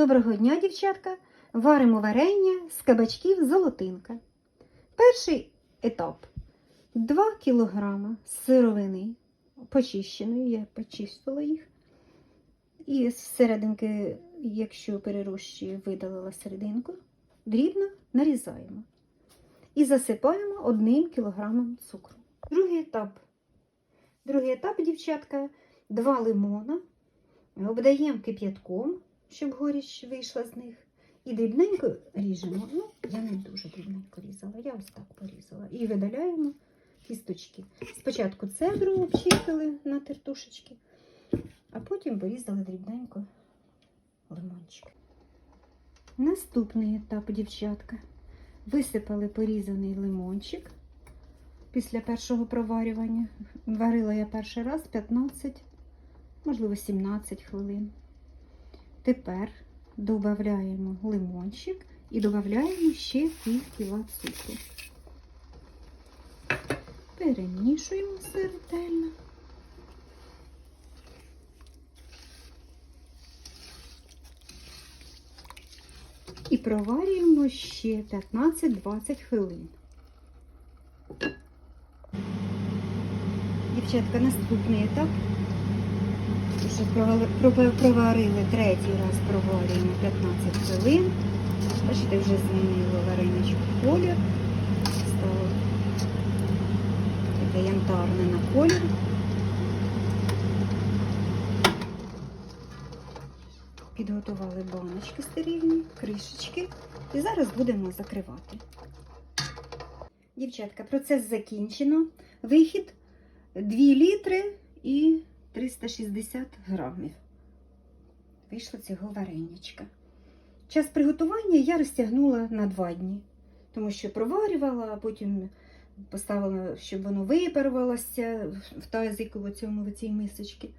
Доброго дня, дівчатка! Варимо варення з кабачків золотинка. Перший етап 2 кг сировини почищеної, я почистила їх. І з серединки, якщо перерощую, видалила серединку, дрібно нарізаємо. І засипаємо 1 кг цукру. Другий етап. Другий етап, дівчатка, 2 лимона. Обдаємо кип'ятком, щоб горіч вийшла з них. І дрібненько ріжемо. Ну, я не дуже дрібненько різала, я ось так порізала. І видаляємо кісточки. Спочатку цедру обчистили на тертушечки, а потім порізали дрібненько лимончик. Наступний етап, дівчатка. Висипали порізаний лимончик після першого проварювання. Варила я перший раз 15 можливо, 17 хвилин. Тепер додаємо лимончик і додаємо ще пів кіла цукру. Перемішуємо все ретельно. І проварюємо ще 15-20 хвилин. Дівчатка, наступний етап. Проварили третій раз, проварюємо 15 хвилин. Бачите, вже змінило вареничок колір. Стало таке янтарне на колір. Підготували баночки стерильні, кришечки. І зараз будемо закривати. Дівчатка, процес закінчено. Вихід 2 літри і 360 грамів. Вийшло цього вареничка. Час приготування я розтягнула на 2 дні, тому що проварювала, а потім поставила, щоб воно випарувалося в тазику цьому в цій мисочці.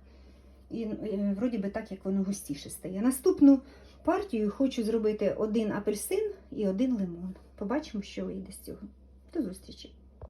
І е, вроді би так, як воно густіше стає. Наступну партію хочу зробити один апельсин і один лимон. Побачимо, що вийде з цього. До зустрічі!